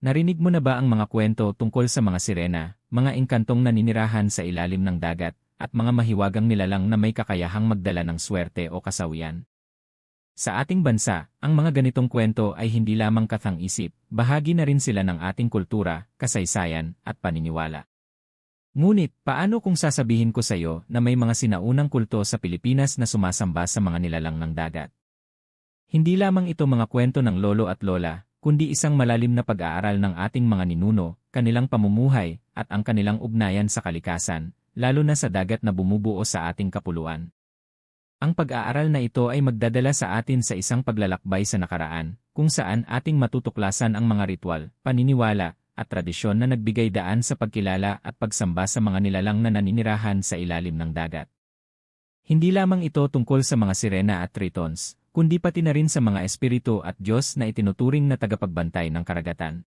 Narinig mo na ba ang mga kwento tungkol sa mga sirena, mga engkantong naninirahan sa ilalim ng dagat, at mga mahiwagang nilalang na may kakayahang magdala ng swerte o kasawian? Sa ating bansa, ang mga ganitong kwento ay hindi lamang kathang-isip, bahagi na rin sila ng ating kultura, kasaysayan, at paniniwala. Ngunit, paano kung sasabihin ko sa iyo na may mga sinaunang kulto sa Pilipinas na sumasamba sa mga nilalang ng dagat? Hindi lamang ito mga kwento ng lolo at lola, kundi isang malalim na pag-aaral ng ating mga ninuno, kanilang pamumuhay, at ang kanilang ugnayan sa kalikasan, lalo na sa dagat na bumubuo sa ating kapuluan. Ang pag-aaral na ito ay magdadala sa atin sa isang paglalakbay sa nakaraan, kung saan ating matutuklasan ang mga ritual, paniniwala, at tradisyon na nagbigay daan sa pagkilala at pagsamba sa mga nilalang na naninirahan sa ilalim ng dagat. Hindi lamang ito tungkol sa mga sirena at tritons, kundi pati na rin sa mga espiritu at Diyos na itinuturing na tagapagbantay ng karagatan.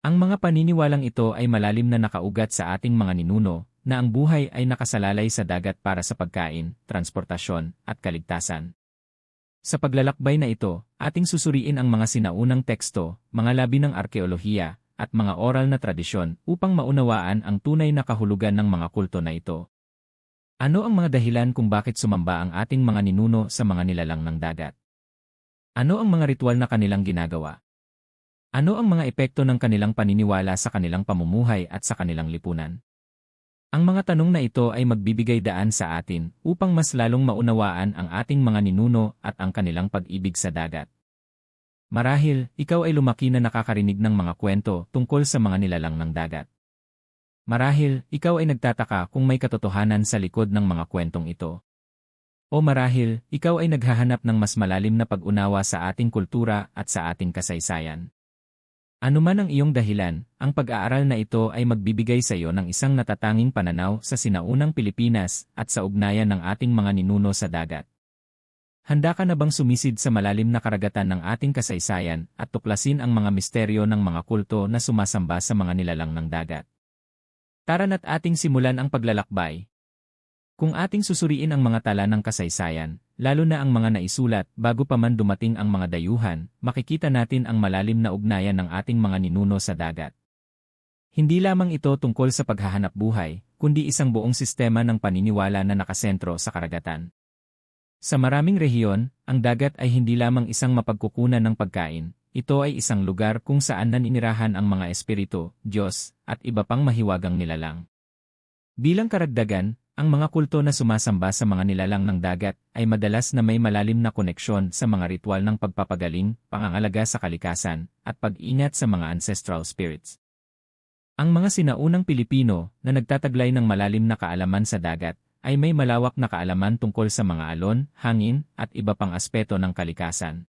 Ang mga paniniwalang ito ay malalim na nakaugat sa ating mga ninuno, na ang buhay ay nakasalalay sa dagat para sa pagkain, transportasyon, at kaligtasan. Sa paglalakbay na ito, ating susuriin ang mga sinaunang teksto, mga labi ng arkeolohiya, at mga oral na tradisyon upang maunawaan ang tunay na kahulugan ng mga kulto na ito. Ano ang mga dahilan kung bakit sumamba ang ating mga ninuno sa mga nilalang ng dagat? Ano ang mga ritual na kanilang ginagawa? Ano ang mga epekto ng kanilang paniniwala sa kanilang pamumuhay at sa kanilang lipunan? Ang mga tanong na ito ay magbibigay daan sa atin upang mas lalong maunawaan ang ating mga ninuno at ang kanilang pag-ibig sa dagat. Marahil, ikaw ay lumaki na nakakarinig ng mga kwento tungkol sa mga nilalang ng dagat. Marahil, ikaw ay nagtataka kung may katotohanan sa likod ng mga kwentong ito. O marahil, ikaw ay naghahanap ng mas malalim na pag-unawa sa ating kultura at sa ating kasaysayan. Ano man ang iyong dahilan, ang pag-aaral na ito ay magbibigay sa iyo ng isang natatanging pananaw sa sinaunang Pilipinas at sa ugnayan ng ating mga ninuno sa dagat. Handa ka na bang sumisid sa malalim na karagatan ng ating kasaysayan at tuklasin ang mga misteryo ng mga kulto na sumasamba sa mga nilalang ng dagat? Tara na't ating simulan ang paglalakbay. Kung ating susuriin ang mga tala ng kasaysayan, lalo na ang mga naisulat bago pa man dumating ang mga dayuhan, makikita natin ang malalim na ugnayan ng ating mga ninuno sa dagat. Hindi lamang ito tungkol sa paghahanap buhay, kundi isang buong sistema ng paniniwala na nakasentro sa karagatan. Sa maraming rehiyon, ang dagat ay hindi lamang isang mapagkukunan ng pagkain, ito ay isang lugar kung saan naninirahan ang mga espiritu, Diyos, at iba pang mahiwagang nilalang. Bilang karagdagan, ang mga kulto na sumasamba sa mga nilalang ng dagat ay madalas na may malalim na koneksyon sa mga ritual ng pagpapagaling, pangangalaga sa kalikasan, at pag-ingat sa mga ancestral spirits. Ang mga sinaunang Pilipino na nagtataglay ng malalim na kaalaman sa dagat ay may malawak na kaalaman tungkol sa mga alon, hangin, at iba pang aspeto ng kalikasan.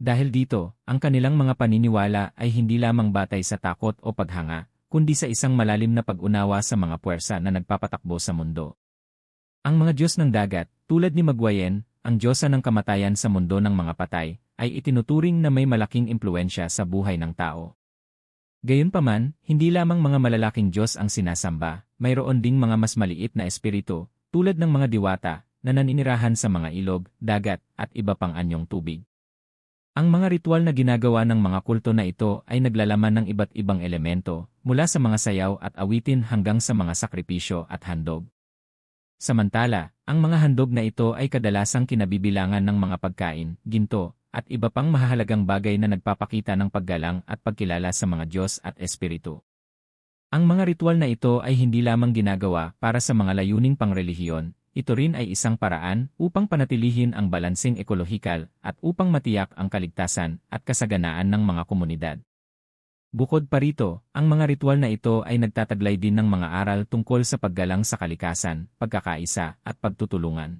Dahil dito, ang kanilang mga paniniwala ay hindi lamang batay sa takot o paghanga, kundi sa isang malalim na pag-unawa sa mga puwersa na nagpapatakbo sa mundo. Ang mga Diyos ng dagat, tulad ni Magwayen, ang Diyosa ng kamatayan sa mundo ng mga patay, ay itinuturing na may malaking impluensya sa buhay ng tao. Gayunpaman, hindi lamang mga malalaking Diyos ang sinasamba, mayroon ding mga mas maliit na espiritu, tulad ng mga diwata, na naninirahan sa mga ilog, dagat, at iba pang anyong tubig. Ang mga ritual na ginagawa ng mga kulto na ito ay naglalaman ng iba't ibang elemento, mula sa mga sayaw at awitin hanggang sa mga sakripisyo at handog. Samantala, ang mga handog na ito ay kadalasang kinabibilangan ng mga pagkain, ginto, at iba pang mahahalagang bagay na nagpapakita ng paggalang at pagkilala sa mga Diyos at Espiritu. Ang mga ritual na ito ay hindi lamang ginagawa para sa mga layuning pangrelihiyon, ito rin ay isang paraan upang panatilihin ang balansing ekolohikal at upang matiyak ang kaligtasan at kasaganaan ng mga komunidad. Bukod pa rito, ang mga ritual na ito ay nagtataglay din ng mga aral tungkol sa paggalang sa kalikasan, pagkakaisa, at pagtutulungan.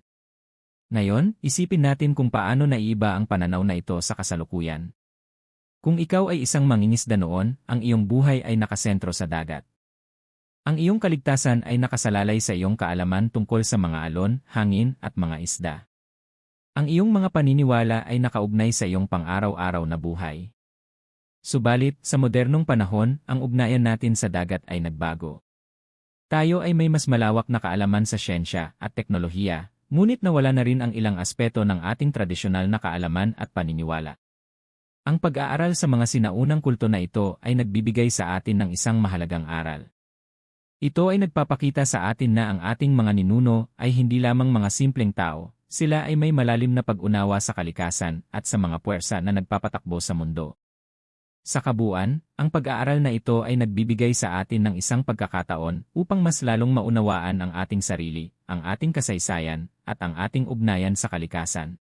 Ngayon, isipin natin kung paano naiiba ang pananaw na ito sa kasalukuyan. Kung ikaw ay isang mangingisda noon, ang iyong buhay ay nakasentro sa dagat. Ang iyong kaligtasan ay nakasalalay sa iyong kaalaman tungkol sa mga alon, hangin, at mga isda. Ang iyong mga paniniwala ay nakaugnay sa iyong pang-araw-araw na buhay. Subalit, sa modernong panahon, ang ugnayan natin sa dagat ay nagbago. Tayo ay may mas malawak na kaalaman sa siyensya at teknolohiya, ngunit nawala na rin ang ilang aspeto ng ating tradisyonal na kaalaman at paniniwala. Ang pag-aaral sa mga sinaunang kulto na ito ay nagbibigay sa atin ng isang mahalagang aral. Ito ay nagpapakita sa atin na ang ating mga ninuno ay hindi lamang mga simpleng tao, sila ay may malalim na pag-unawa sa kalikasan at sa mga puwersa na nagpapatakbo sa mundo. Sa kabuuan, ang pag-aaral na ito ay nagbibigay sa atin ng isang pagkakataon upang mas lalong maunawaan ang ating sarili, ang ating kasaysayan, at ang ating ugnayan sa kalikasan.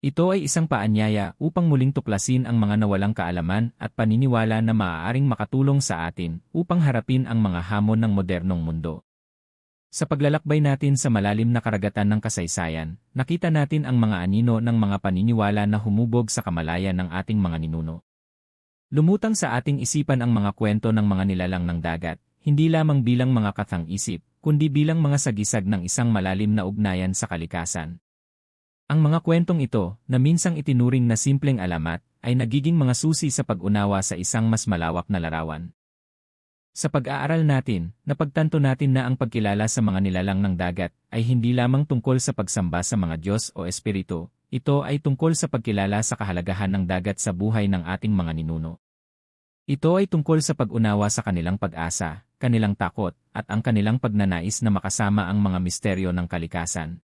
Ito ay isang paanyaya upang muling tuklasin ang mga nawalang kaalaman at paniniwala na maaaring makatulong sa atin upang harapin ang mga hamon ng modernong mundo. Sa paglalakbay natin sa malalim na karagatan ng kasaysayan, nakita natin ang mga anino ng mga paniniwala na humubog sa kamalayan ng ating mga ninuno. Lumutang sa ating isipan ang mga kwento ng mga nilalang ng dagat, hindi lamang bilang mga kathang isip, kundi bilang mga sagisag ng isang malalim na ugnayan sa kalikasan. Ang mga kwentong ito, na minsang itinuring na simpleng alamat, ay nagiging mga susi sa pag-unawa sa isang mas malawak na larawan. Sa pag-aaral natin, napagtanto natin na ang pagkilala sa mga nilalang ng dagat ay hindi lamang tungkol sa pagsamba sa mga Diyos o Espiritu, ito ay tungkol sa pagkilala sa kahalagahan ng dagat sa buhay ng ating mga ninuno. Ito ay tungkol sa pag-unawa sa kanilang pag-asa, kanilang takot, at ang kanilang pagnanais na makasama ang mga misteryo ng kalikasan.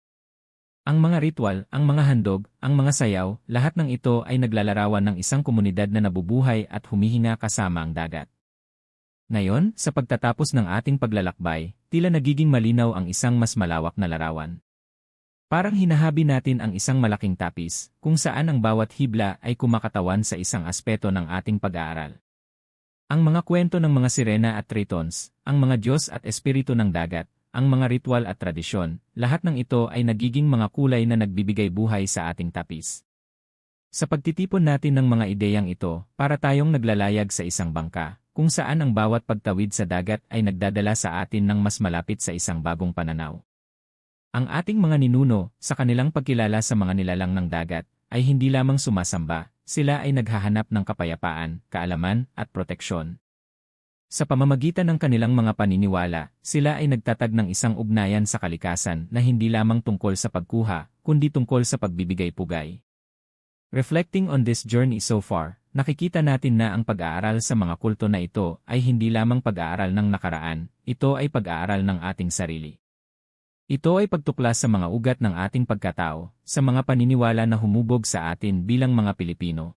Ang mga ritual, ang mga handog, ang mga sayaw, lahat ng ito ay naglalarawan ng isang komunidad na nabubuhay at humihinga kasama ang dagat. Ngayon, sa pagtatapos ng ating paglalakbay, tila nagiging malinaw ang isang mas malawak na larawan. Parang hinahabi natin ang isang malaking tapis, kung saan ang bawat hibla ay kumakatawan sa isang aspeto ng ating pag-aaral. Ang mga kwento ng mga sirena at tritons, ang mga Diyos at Espiritu ng dagat, ang mga ritual at tradisyon, lahat ng ito ay nagiging mga kulay na nagbibigay buhay sa ating tapis. Sa pagtitipon natin ng mga ideyang ito, para tayong naglalayag sa isang bangka, kung saan ang bawat pagtawid sa dagat ay nagdadala sa atin ng mas malapit sa isang bagong pananaw. Ang ating mga ninuno, sa kanilang pagkilala sa mga nilalang ng dagat, ay hindi lamang sumasamba, sila ay naghahanap ng kapayapaan, kaalaman, at proteksyon. Sa pamamagitan ng kanilang mga paniniwala, sila ay nagtatag ng isang ugnayan sa kalikasan na hindi lamang tungkol sa pagkuha, kundi tungkol sa pagbibigay pugay. Reflecting on this journey so far, nakikita natin na ang pag-aaral sa mga kulto na ito ay hindi lamang pag-aaral ng nakaraan, ito ay pag-aaral ng ating sarili. Ito ay pagtuklas sa mga ugat ng ating pagkatao, sa mga paniniwala na humubog sa atin bilang mga Pilipino,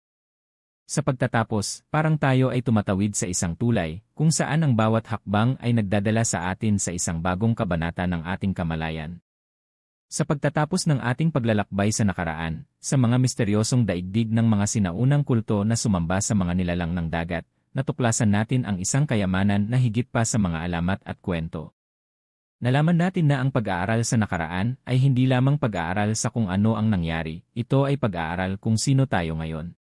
sa pagtatapos, parang tayo ay tumatawid sa isang tulay, kung saan ang bawat hakbang ay nagdadala sa atin sa isang bagong kabanata ng ating kamalayan. Sa pagtatapos ng ating paglalakbay sa nakaraan, sa mga misteryosong daigdig ng mga sinaunang kulto na sumamba sa mga nilalang ng dagat, natuklasan natin ang isang kayamanan na higit pa sa mga alamat at kwento. Nalaman natin na ang pag-aaral sa nakaraan ay hindi lamang pag-aaral sa kung ano ang nangyari, ito ay pag-aaral kung sino tayo ngayon.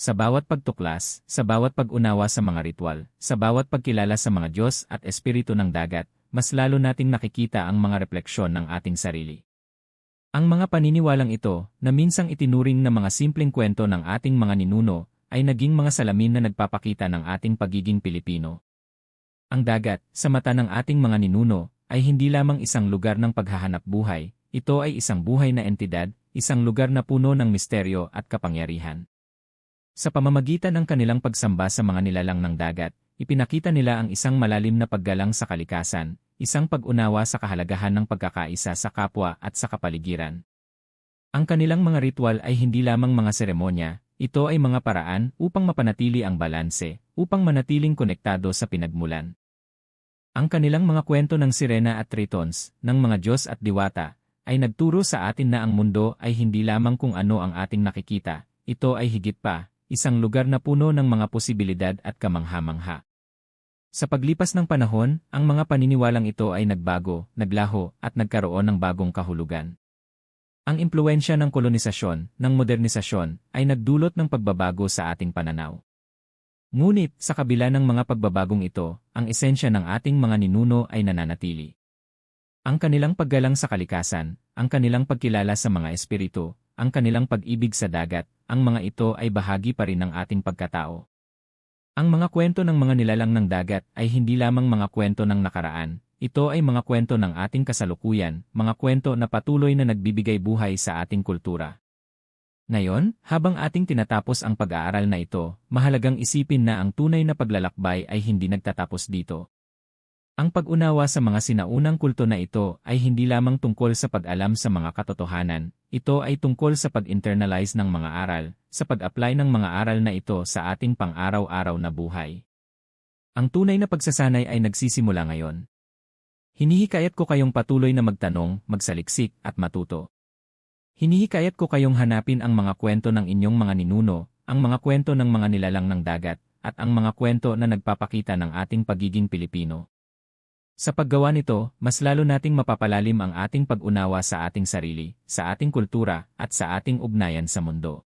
Sa bawat pagtuklas, sa bawat pag-unawa sa mga ritual, sa bawat pagkilala sa mga Diyos at Espiritu ng dagat, mas lalo nating nakikita ang mga refleksyon ng ating sarili. Ang mga paniniwalang ito, na minsang itinuring na mga simpleng kwento ng ating mga ninuno, ay naging mga salamin na nagpapakita ng ating pagiging Pilipino. Ang dagat, sa mata ng ating mga ninuno, ay hindi lamang isang lugar ng paghahanap buhay, ito ay isang buhay na entidad, isang lugar na puno ng misteryo at kapangyarihan. Sa pamamagitan ng kanilang pagsamba sa mga nilalang ng dagat, ipinakita nila ang isang malalim na paggalang sa kalikasan, isang pag-unawa sa kahalagahan ng pagkakaisa sa kapwa at sa kapaligiran. Ang kanilang mga ritual ay hindi lamang mga seremonya, ito ay mga paraan upang mapanatili ang balanse, upang manatiling konektado sa pinagmulan. Ang kanilang mga kwento ng sirena at tritons, ng mga Diyos at diwata, ay nagturo sa atin na ang mundo ay hindi lamang kung ano ang ating nakikita, ito ay higit pa, isang lugar na puno ng mga posibilidad at kamangha-mangha. Sa paglipas ng panahon, ang mga paniniwalang ito ay nagbago, naglaho, at nagkaroon ng bagong kahulugan. Ang impluensya ng kolonisasyon, ng modernisasyon, ay nagdulot ng pagbabago sa ating pananaw. Ngunit, sa kabila ng mga pagbabagong ito, ang esensya ng ating mga ninuno ay nananatili. Ang kanilang paggalang sa kalikasan, ang kanilang pagkilala sa mga espiritu, ang kanilang pag-ibig sa dagat, ang mga ito ay bahagi pa rin ng ating pagkatao. Ang mga kwento ng mga nilalang ng dagat ay hindi lamang mga kwento ng nakaraan, ito ay mga kwento ng ating kasalukuyan, mga kwento na patuloy na nagbibigay buhay sa ating kultura. Ngayon, habang ating tinatapos ang pag-aaral na ito, mahalagang isipin na ang tunay na paglalakbay ay hindi nagtatapos dito. Ang pag-unawa sa mga sinaunang kulto na ito ay hindi lamang tungkol sa pag-alam sa mga katotohanan, ito ay tungkol sa pag-internalize ng mga aral, sa pag-apply ng mga aral na ito sa ating pang-araw-araw na buhay. Ang tunay na pagsasanay ay nagsisimula ngayon. Hinihikayat ko kayong patuloy na magtanong, magsaliksik, at matuto. Hinihikayat ko kayong hanapin ang mga kwento ng inyong mga ninuno, ang mga kwento ng mga nilalang ng dagat, at ang mga kwento na nagpapakita ng ating pagiging Pilipino. Sa paggawa nito, mas lalo nating mapapalalim ang ating pag-unawa sa ating sarili, sa ating kultura, at sa ating ugnayan sa mundo.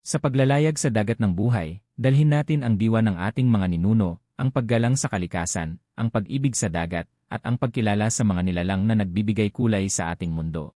Sa paglalayag sa dagat ng buhay, dalhin natin ang diwa ng ating mga ninuno, ang paggalang sa kalikasan, ang pag-ibig sa dagat, at ang pagkilala sa mga nilalang na nagbibigay kulay sa ating mundo.